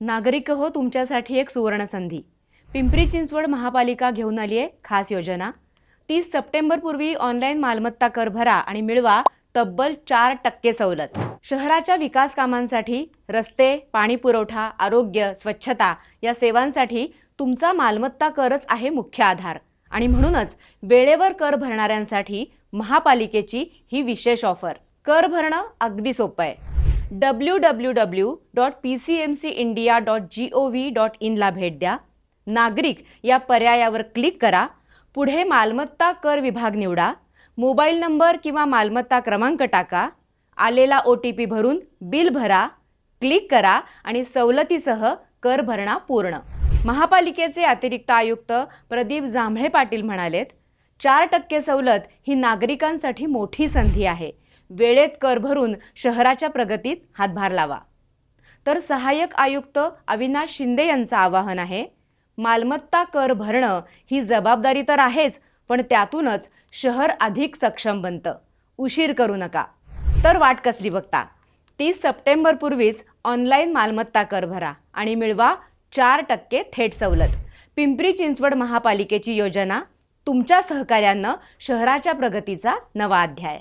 नागरिक हो तुमच्यासाठी एक सुवर्ण संधी पिंपरी चिंचवड महापालिका घेऊन आली आहे खास योजना. तीस सप्टेंबरपूर्वी ऑनलाईन मालमत्ता कर भरा आणि मिळवा तब्बल चार टक्के सवलत. शहराच्या विकास कामांसाठी रस्ते पाणी पुरवठा आरोग्य स्वच्छता या सेवांसाठी तुमचा मालमत्ता करच आहे मुख्य आधार. आणि म्हणूनच वेळेवर कर भरणाऱ्यांसाठी महापालिकेची ही विशेष ऑफर. कर भरणं अगदी सोपं आहे. W W W dot P C M C India dot G O V dot इनला भेट द्या. नागरिक या पर्यायावर क्लिक करा. पुढे मालमत्ता कर विभाग निवडा. मोबाईल नंबर किंवा मालमत्ता क्रमांक टाका. आलेला ओ टी पी भरून बिल भरा. क्लिक करा आणि सवलतीसह कर भरणा पूर्ण. महापालिकेचे अतिरिक्त आयुक्त प्रदीप जांभळे पाटील म्हणालेत चार टक्के सवलत ही नागरिकांसाठी मोठी संधी आहे. वेळेत कर भरून शहराच्या प्रगतीत हातभार लावा. तर सहाय्यक आयुक्त अविनाश शिंदे यांचं आवाहन आहे मालमत्ता कर भरणं ही जबाबदारी तर आहेच पण त्यातूनच शहर अधिक सक्षम बनतं. उशीर करू नका. तर वाट कसली बघता? तीस सप्टेंबरपूर्वीच ऑनलाईन मालमत्ता कर भरा आणि मिळवा चार टक्के थेट सवलत. पिंपरी चिंचवड महापालिकेची योजना तुमच्या सहकार्यानं शहराच्या प्रगतीचा नवा अध्याय.